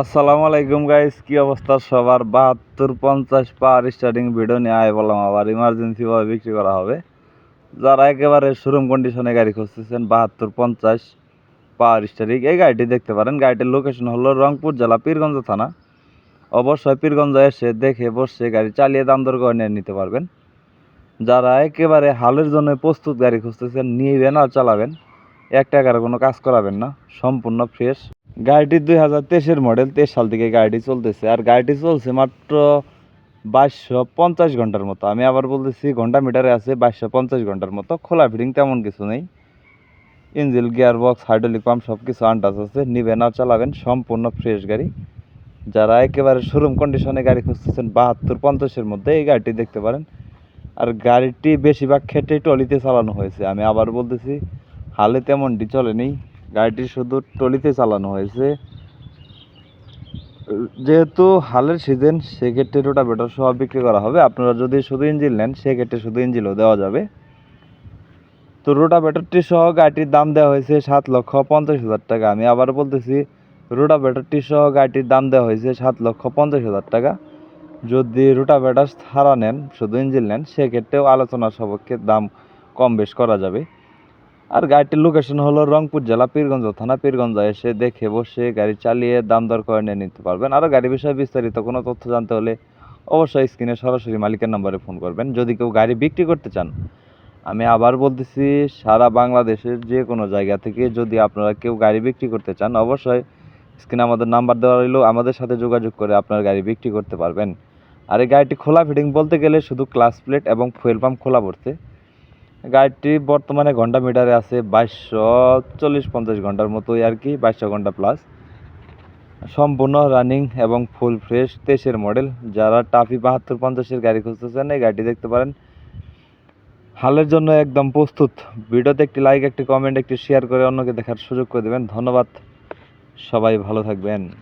আসসালামু আলাইকুম গাইস কি অবস্থা সবার? বাহাত্তর পঞ্চাশ পার স্টার্টিং ভিডিও নিয়ে আয় বললাম, আবার ইমার্জেন্সি ভাবে বিক্রি করা হবে। যারা একেবারে শোরুম কন্ডিশনে গাড়ি খুঁজতেছেন, বাহাত্তর পঞ্চাশ পার স্টারিং এই গাড়িটি দেখতে পারেন। গাড়িটির লোকেশন হলো রংপুর জেলা, পীরগঞ্জ থানা। অবশ্যই পীরগঞ্জ এসে দেখে বসে গাড়ি চালিয়ে দাম দর করে নিয়ে নিতে পারবেন। যারা একেবারে হালের জন্য প্রস্তুত গাড়ি খুঁজতেছেন, নিবেন আর চালাবেন। এক টাকার কোনো কাজ করাবেন না। সম্পূর্ণ ফ্রেশ গাড়িটি দুই হাজার তেইশের মডেল তেইশ সাল থেকে গাড়িটি চলতেছে। আর গাড়িটি চলছে মাত্র বাইশশো পঞ্চাশ ঘণ্টার মতো। আমি আবার বলতেছি, ঘণ্টা মিটারে আছে বাইশশো পঞ্চাশ ঘণ্টার মতো। খোলা ফিটিং তেমন কিছু নেই। Engine gear box hydraulic pump সব কিছু আন্টাস আছে। নিবেন আর চালাবেন সম্পূর্ণ ফ্রেশ গাড়ি। যারা একেবারে শোরুম কন্ডিশনে গাড়ি খুঁজতেছেন, বাহাত্তর পঞ্চাশের মধ্যে এই গাড়িটি দেখতে পারেন। আর গাড়িটি বেশিরভাগ ক্ষেত্রে টলিতে চালানো হয়েছে। আমি আবার বলতেছি, হালে তেমনটি চলেনি গাড়িটি শুধু টলিতে চালানো হয়েছে। যেহেতু হালের সিজন সেক্ষেত্রে রোটাভেটর সহ বিক্রি করা হবে। আপনারা যদি শুধু ইঞ্জিন নেন, সেক্ষেত্রে শুধু ইঞ্জিনও দেওয়া যাবে। তো রোটাভেটরটি সহ গাড়িটির দাম দেওয়া হয়েছে সাত লক্ষ পঞ্চাশ হাজার টাকা। আমি আবার বলতেছি রোটাভেটরটি সহ গাড়িটির দাম দেওয়া হয়েছে সাত লক্ষ পঞ্চাশ হাজার টাকা। যদি রোটাভেটার ছাড়া নেন, শুধু ইঞ্জিন নেন, সেক্ষেত্রেও আলোচনা সাপেক্ষে দাম কম বেশ করা যাবে। আর গাড়িটির লোকেশন হলো রংপুর জেলা, পীরগঞ্জ থানা। পীরগঞ্জ এসে দেখে বসে গাড়ি চালিয়ে দাম দর করে নিয়ে নিতে পারবেন। আরও গাড়ি বিষয়ে বিস্তারিত কোনো তথ্য জানতে হলে অবশ্যই স্ক্রিনে সরাসরি মালিকের নম্বরে ফোন করবেন। যদি কেউ গাড়ি বিক্রি করতে চান, আমি আবার বলতেছি, সারা বাংলাদেশের যে কোনো জায়গা থেকে যদি আপনারা কেউ গাড়ি বিক্রি করতে চান, অবশ্যই স্ক্রিনে আমাদের নাম্বার দেওয়া রইল। আমাদের সাথে যোগাযোগ করে আপনার গাড়ি বিক্রি করতে পারবেন। আর এই গাড়িটি খোলা ফিটিং বলতে গেলে শুধু ক্লাস প্লেট এবং ফুয়েল পাম্প খোলা পড়ছে গাড়িটি বর্তমানে ঘণ্টা মিটারে আছে বাইশশো চল্লিশ পঞ্চাশ ঘণ্টার মতোই আর কি, বাইশশো ঘণ্টা প্লাস সম্পূর্ণ রানিং এবং ফুল ফ্রেশ তেইশের মডেল যারা টাফি বাহাত্তর পঞ্চাশের গাড়ি খুঁজতেছেন, এই গাড়িটি দেখতে পারেন। হালের জন্য একদম প্রস্তুত। ভিডিওতে একটি লাইক একটি কমেন্ট একটি শেয়ার করে অন্যকে দেখার সুযোগ করে দেবেন। ধন্যবাদ। সবাই ভালো থাকবেন।